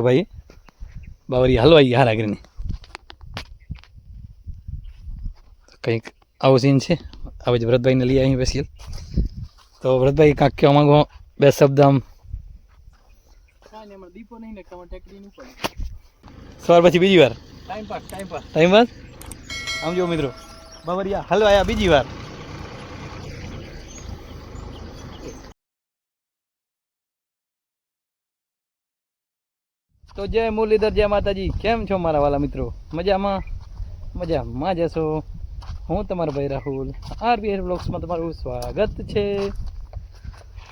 ભાઈ? બાવરી હલવાઈ હારા કરીને કંઈક આવો સીન છે. આવે જ વ્રતભાઈને લઈ આવી સ્પેશિયલ તો વ્રતભાઈ કાંક કહેવા માંગો? બે શબ્દ આમ. સવાર પછી બીજી વાર? Time pass time pass time pass આમ જો મિત્રો. બાવરિયા હલવાયા બીજી વાર. તો જય મુરલીધર જય માતાજી. કેમ છો મારા વાલા મિત્રો? મજામાં? મજામાં. જશો. હું તમારો ભાઈ રાહુલ. આરબીએસ બ્લોગ્સમાં તમારું સ્વાગત છે.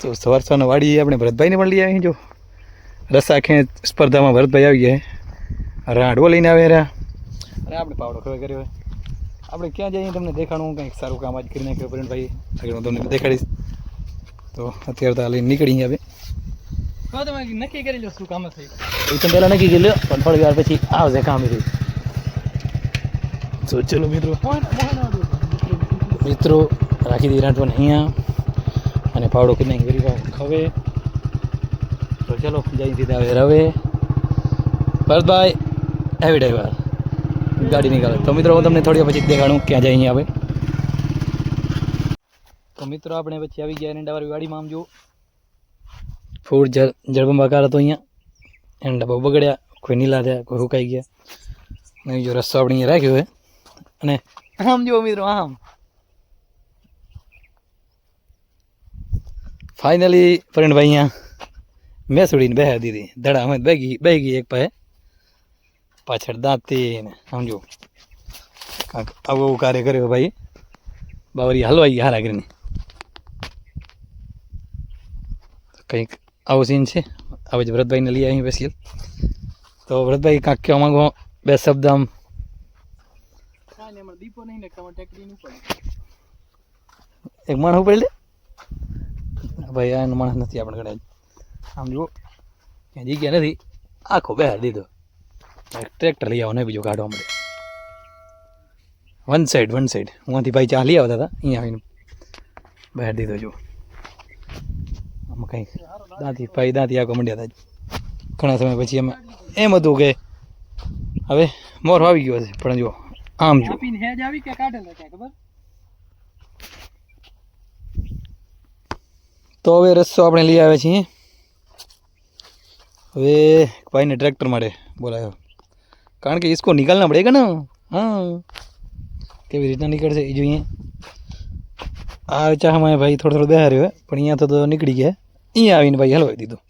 તો સવાર સવારના વાડી આપણે ભરતભાઈને પણ લઈ આવી જો. રસા ખેંચ સ્પર્ધામાં ભરતભાઈ આવી ગયા રાડવો લઈને આવે રહ્યા. અને આપણે પાવડો ખબર કર્યો આપણે ક્યાં જઈએ તમને દેખાડું? કંઈક સારું કામ આજ કરી નાખ્યું પરિણભાઈ આગળ હું તમને દેખાડીશ. તો અત્યારે તો આ લઈને નીકળી આવે તો તમે નક્કી કરી લો શું કામ થઈ એ તો પહેલાં નક્કી કરી લો પણ થોડી વાર પછી આવશે કામ એ. તો ચલો મિત્રો. મિત્રો રાખી દી રાંધવાનું અહીંયા. અને પાવડો કરી નાખી ગરીબ ખવે. તો ચલો જઈ સીધા હવે રવે ભરતભાઈ હેવી ડ્રાઈવર ગાડી નીકળે. તો મિત્રો હું તમને થોડી પછી દેખાડું ક્યાં જાય અહીંયા આવે. તો મિત્રો આપણે પછી આવી ગયા એરંડાવાળી વાડીમાં આમ જુઓ. ફૂડ જળ બગાડ હતો અહીંયા. એરંડા બહુ બગડ્યા કોઈ નીલા થયા કોઈ હુકાઈ ગયા. અને જો રસ્તો આપણે અહીંયા રાખ્યો છે. અને આમ જુઓ મિત્રો આમ. ફાઇનલી પરિણભાઈ અહીંયા મેં છોડીને બેહા દીધી. ધડા અમે બેગી બેહી ગઈ એક પાસે. પાછળ દાંતી ને સમજો કાંક આવું આવું કાર્ય કર્યો ભાઈ. બાવરી હલવાઈ ગઈ હારા કરીને. કંઈક આવો સીન છે. આવે જ વ્રતભાઈને લઈ આવી સ્પેશિયલ તો વ્રતભાઈ કાંક કહેવા માંગો? બે શબ્દ આમ. એક માણસ ઉપર લે? ભાઈ આ માણસ નથી આપણે ઘરે. આમ જુઓ ક્યાં જગ્યા નથી. આખો બે દીધો. ટ્રેક્ટર લઈ આવો ને બીજો કાઢવા મળે વન સાઈડ વન સાઈડ હુંથી ભાઈ ચા લઈ આવતા હતા અહીંયા આવીને બહાર દીધો જો અમે કંઈક દાંતી ભાઈ દાંતી આગળ મંડ્યા હતા ઘણા સમય પછી અમે એમ હતું કે હવે મોર આવી ગયો છે પણ જો આમ જો. તો હવે રસ્તો આપણે લઈ આવ્યા છીએ. હવે ભાઈને ટ્રેક્ટર માટે બોલાયો. કારણ કે ઇસકો નિકાલના પડેગા ને? હા. કેવી રીતના નીકળશે એ જોઈએ. આ ચાહમાં ભાઈ થોડો થોડો બેહાર રહ્યો પણ અહીંયા તો નીકળી ગયા અહીંયા આવીને ભાઈ હલવાઈ દીધું.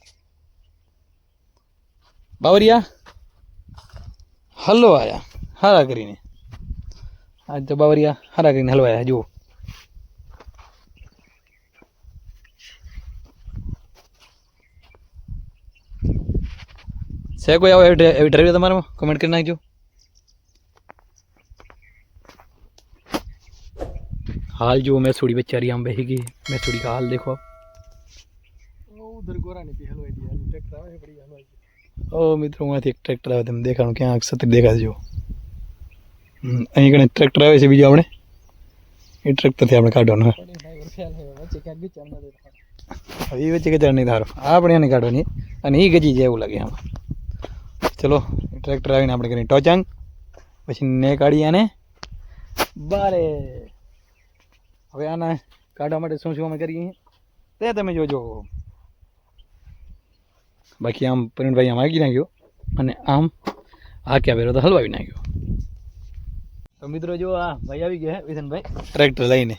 બાવરિયા હલવાયા હારા કરીને. આજ તો બાવરિયા હારા કરીને હલવાયા જુઓ. છે કોઈ આવો એવી ડ્રાઈવર તમારામાં? કમેન્ટ કરી નાખજો. हाल जो मैं थोड़ी बेचारी आम बहेगी मैं थोड़ी का हाल देखो आप ઉધર ગોરા ની હલવાઈ દી હાલું ટેક્ટર આવે છે પડી હલવાઈ ઓ મિત્રો માંથી એક ટ્રેક્ટર આવે તમે દેખાડું ક્યાં સતત દેખાશે જો હમ, અહીં કણે ટ્રેક્ટર આવે છે બીજું આપણે એ ટ્રેક્ટરથી આપણે કાઢવાનું હે. પડી ભાઈ વરસાદ છે વચ્ચે ક્યાંક ગીચા અંદર હવે એ વચ્ચે કચાર નહીં ધારો આપણે એને કાઢવાની અને એ ગજી જાય એવું લાગે આમાં ચલો ટ્રેક્ટર આવીને આપણે કરીએ ટોચાંગ પછી ને કાઢી આને બારે હવે આના કાઢવા માટે શું શું અમે કરીએ? તે તમે જોજો. બાકી આમ પરિણભાઈ આમ આગી નાખ્યો અને આમ આ પહેરો તો હલવાવી નાખ્યો. તો મિત્રો જો આ ભાઈ આવી ગયા વિધનભાઈ. ટ્રેક્ટર લઈને.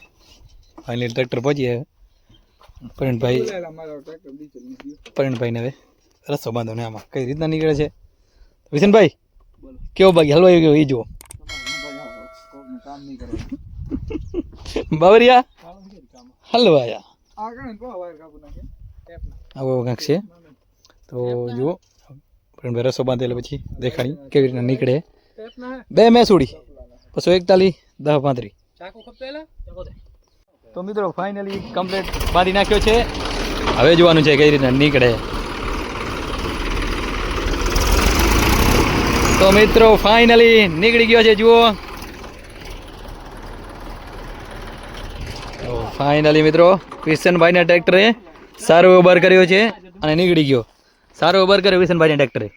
ફાઇનલી ટ્રેક્ટર પહોંચી ગયા પરિણભાઈ પરિણભાઈને હવે રસ્તો બાંધો ને આમાં. કઈ રીતના નીકળે છે? વિશનભાઈ બોલો કેવો બાકી હલવાઈ ગયો એ જુઓ. કામ નહીં બાવરિયા? હલવાયા. આવો કાંક છે. તો જુઓ. પરિણભાઈ રસ્તો બાંધેલો પછી દેખાણી કેવી રીતના નીકળે. બે મેં પછી એકતાલીસ દસ પાંત્રીસ. તો મિત્રો ફાઇનલી કમ્પ્લીટ બાંધી નાખ્યો છે. હવે જોવાનું છે કઈ રીતના નીકળે. તો મિત્રો ફાઇનલી નીકળી ગયો છે જુઓ. ફાઇનલી મિત્રો કિશનભાઈના ટ્રેક્ટરે સારો ઉબર કર્યો છે અને નીકળી ગયો. સારો ઉબર કર્યો કિશનભાઈના ટ્રેક્ટરે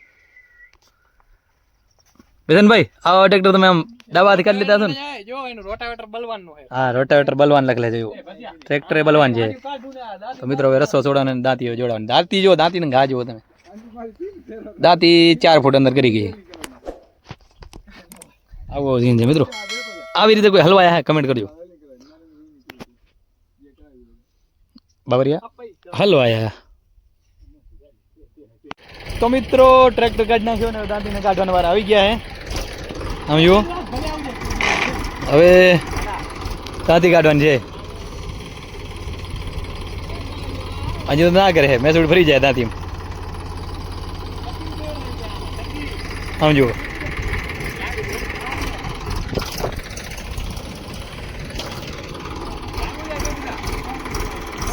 બેસનભાઈ આવા ટ્રેક્ટર તમે આમ ડાબાથી કાઢી લીધા છો ને? હા રોટાવેટર બલવાન લખેલા છે ટ્રેક્ટરે ટ્રેક્ટર બલવાન છે. તો મિત્રો હવે રસો છોડવાનો ને દાંતીઓ જોડવાની દાંતી જો દાંતી ને ઘા જુઓ તમે. દાંતી ચાર ફૂટ અંદર કરી ગઈ આવો સીન છે મિત્રો. આવી રીતે કોઈ હલવાયા કમેન્ટ કરજો. બાબરિયા? હલવાયા તો મિત્રો, ટ્રેક્ટર કાઢી નાખ્યો ને, દાંતીને કાઢવાના વાર આવી ગયા હે. આમ જુઓ. હવે દાંતી કાઢવાની છે. હજી તો ના કરે મેસૂડ ફરી જાય દાંતી આમ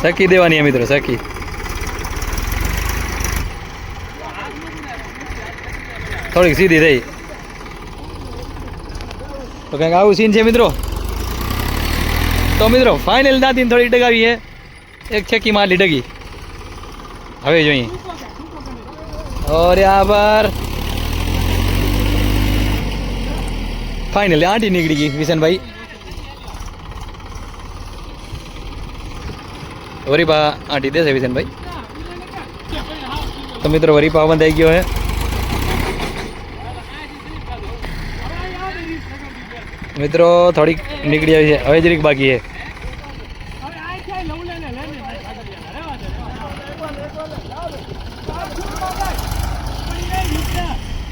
સકી દેવાની આ મિત્રો સકી થોડીક સીધી થઈ. તો કંઈક આવું સીન છે મિત્રો. તો મિત્રો ફાઇનલ દાદીને થોડી ડગાવી છે એક છેકી મારી ડગી. હવે જોઈએ. અરે આભાર ફાઇનલી આંટી નીકળી ગઈ વિશનભાઈ. વરીપા આંટી દેશે વિશેન ભાઈ તો મિત્રો વરીપા બંધાઈ ગયો હે. મિત્રો, થોડીક નીકળી આવી છે. હવે જરીક બાકી છે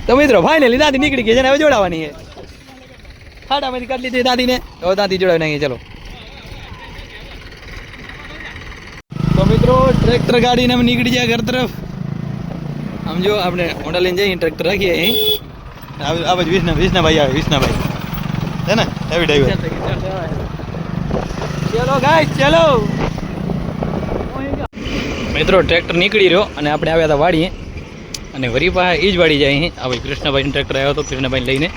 તો મિત્રો ફાઇનલી દાદી નીકળી ગઈ છે ને હવે જોડાવાની છે. ખાડામાંથી કાઢી લીધી દાદીને હવે દાદી જોડાવી નાખીએ ચલો. તો મિત્રો ટ્રેક્ટર ગાડીને અમે નીકળી જાય ઘર તરફ. આમ જો આપણે હોન્ડા લઈને જઈએ ટ્રેક્ટર રાખીએ અહીં. આ બાજુ વિષ્ણા વિષ્ણાભાઈ આવે વિષ્ણાભાઈ. છે ને? હેવી ડ્રાઈવર ચલો ગાય ચલો. મિત્રો ટ્રેક્ટર નીકળી રહ્યો અને આપણે આવ્યા હતા વાડીએ. અને વરી પાસે એ જ વાડી જાય અહીં. આ ભાઈ કૃષ્ણભાઈનું ટ્રેક્ટર આવ્યો હતો કૃષ્ણભાઈ લઈને.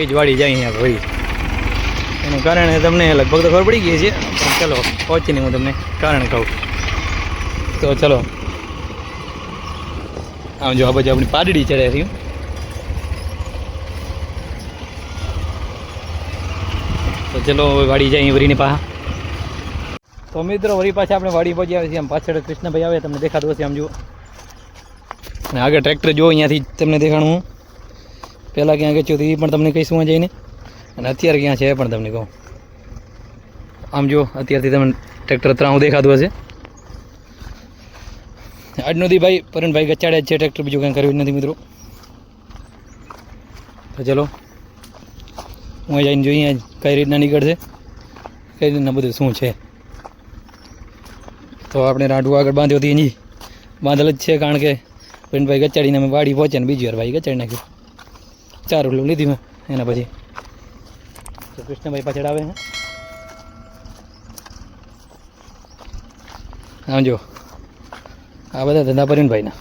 એ જ વાડી જાય અહીંયા વરી. એનું કારણ તમને લગભગ તો ખબર પડી ગઈ છે ચાલો ચલો પહોંચીને હું તમને કારણ કહું. તો ચલો. આમ જો આ બાજુ આપણી પાડડી ચડે રહ્યું. તો ચલો વાડી જાય વરીની પાહા તો મિત્રો વળી પાછા આપણે વાડી પહોંચી આવે છે આમ પાછળ કૃષ્ણભાઈ આવે, તમને દેખાતું હશે, આમ જુઓ. અને આગળ ટ્રેક્ટર જો અહીંયાથી તમને દેખાણું. પહેલાં ક્યાં ગયું હતું એ પણ તમને કહીશું જઈને. અને અત્યારે ક્યાં છે એ પણ તમને કહું. આમ જો અત્યારથી તમને ટ્રેક્ટર ત્રાણું દેખાતું હશે. આજનો દી ભાઈ પરણભાઈ ભાઈ જ છે ટ્રેક્ટર બીજું કંઈ કર્યું નથી મિત્રો. તો ચલો, હું જઈને જોઈએ કઈ રીતના નીકળશે, કઈ રીતના બધું શું છે. તો આપણે રાંડવું આગળ બાંધ્યો હતી એની બાંધેલ જ છે, કારણ કે પ્રિન્ટભાઈ ગચાડીને અમે વાડી પહોંચે ને બીજી વાર ભાઈ ગચાડી નાખ્યું ચાર રૂપિયા લીધી મેં, એના પછી. તો કૃષ્ણભાઈ પાછળ આવે ને આમ જો આ બધા ધંધા પરિણભાઈના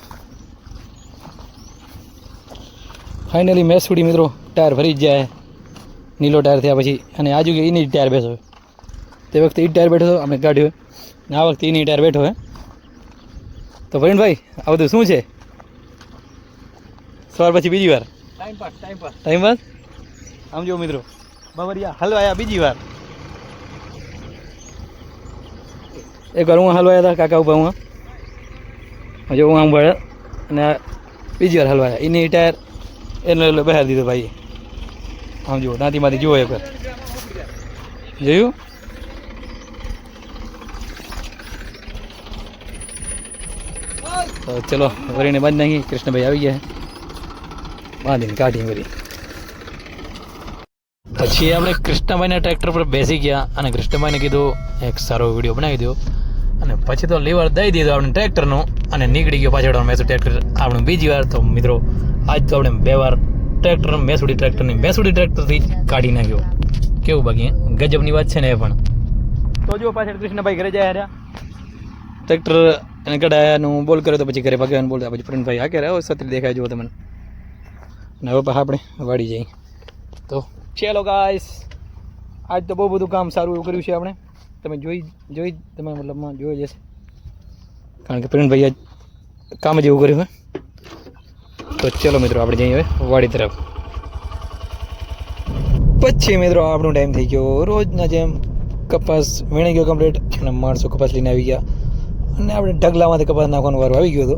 ફાઇનલી મેસુડી મિત્રો ટાયર ભરી જ જાય. નીલો ટાયર થયા પછી. અને આજુ કે એની ટાયર બેસો તે વખતે એ ટાયર બેઠો અમે કાઢ્યો ને આ વખતે એની ટાયર બેઠો હે તો પરિણભાઈ આ બધું શું છે? સવાર પછી બીજી વાર. Time pass time pass time pass આમ જો મિત્રો. બબરિયા હલવાયા બીજી વાર. એક વાર હું હલવાયા હતા કાકા ઊભા હું. હજુ હું આમ વળે અને બીજી વાર હલવાયા એની ટાયર એનો એટલે બહાર દીધો ભાઈ આમ જુઓ, દાંતીમાંથી જુઓ એક વાર. જોયું? તો ચલો, વરીને બાંધી નાખી. કૃષ્ણભાઈ આવી ગયા બાંધીને કાઢી વરી. પછી આપણે કૃષ્ણભાઈના ટ્રેક્ટર પર બેસી ગયા અને કૃષ્ણભાઈને કીધું, એક સારો વીડિયો બનાવી દો અને પછી તો લીવર દઈ દીધો આપણે ટ્રેક્ટરનું અને નીકળી ગયો પાછળ મેસુડી ટ્રેક્ટર. આપણે બીજી વાર તો મિત્રો આજ તો આપણે બે વાર ટ્રેક્ટર મેસુડી ટ્રેક્ટરની મેસુડી ટ્રેક્ટરથી જ કાઢી નાખ્યો. કેવું બાકી ગજબની વાત છે ને એ પણ. તો જો પાછળ કૃષ્ણભાઈ ઘરે જાય રહ્યા. ટ્રેક્ટર એને કઢાયાનું બોલ કર્યો તો પછી ઘરે ભગવાન બોલતા પછી ફ્રેન્ડભાઈ હા કે રહ્યો સત્રી દેખાય જુઓ તમને. અને હવે પાછા આપણે વાડી જઈએ. તો ચેલો ગાઈસ આજ તો બહુ બધું કામ સારું એવું કર્યું છે આપણે. તમે જોઈ જોઈ તમે મતલબમાં જોઈ જશે કારણ કે પ્રવીણભાઈ આજ કામ જ એવું કર્યું હોય તો ચલો મિત્રો, આપણે જઈએ હવે વાડી તરફ. પછી મિત્રો, આપણો ટાઈમ થઈ ગયો. રોજના જેમ કપાસ વીણી ગયો કમ્પ્લીટ અને માણસો કપાસ લઈને આવી ગયા. અને આપણે ઢગલામાંથી કપાસ નાખવાનો વારો આવી ગયો હતો.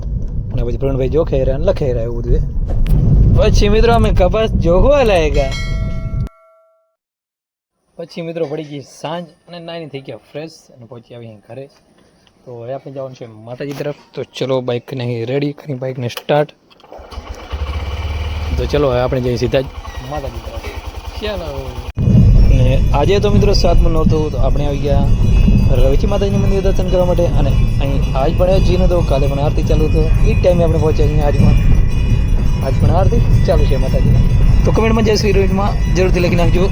અને પછી પ્રવીણભાઈ જોખે રહ્યા અને લખે રહ્યા એવું બધું પછી મિત્રો, અમે કપાસ જોખવા લાગ્યા પછી મિત્રો પડી ગઈ સાંજ અને નાની થઈ ગયા ફ્રેશ અને પહોંચી આવી ઘરે. તો હવે આપણે જવાનું છે માતાજી તરફ. તો ચલો બાઇકને રેડી કરી બાઇકને સ્ટાર્ટ તો ચલો હવે આપણે જઈએ સીધા જ માતાજી તરફ. ચાલો. અને આજે તો મિત્રો સાતમું નહોતું તો આપણે આવી ગયા રવિચી માતાજીનું મંદિર દર્શન કરવા માટે અને અહીં આજ પણ જી નહોતો કાલે પણ આરતી ચાલુ હતો. એ જ ટાઈમે આપણે પહોંચ્યા અહીંયા આજમાં આજ પણ આરતી ચાલુ છે માતાજીની તો કમેન્ટમાં જય શ્રી રવિમાં જરૂરથી લખી નાખજો.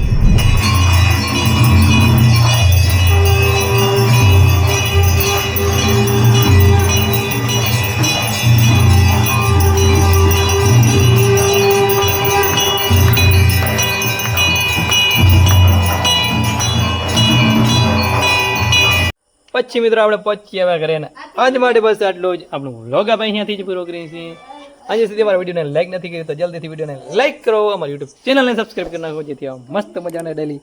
પછી મિત્રો આપણે પહોંચી આવ્યા ઘરે આજ માટે બસ આટલું જ. આપણું વ્લોગ આપણે અહીંયાથી જ પૂરો કરીએ છીએ. આજે સુધી અમારા વિડીયોને લાઈક નથી કરી તો જલ્દીથી વિડીયોને લાઈક કરો. અમારી યુટ્યુબ ચેનલને સબસ્ક્રાઈબ કરી નાખો, જેથી મસ્ત મજાને ડેલી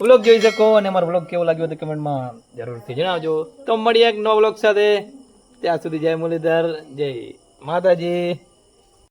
વ્લોગ જોઈ શકો. અને અમારો વ્લોગ કેવો લાગ્યો તો કમેન્ટમાં જરૂરથી જણાવજો. તો મળીએ એક નવો વ્લોગ સાથે. ત્યાં સુધી જય મુરલીધર, જય માતાજી.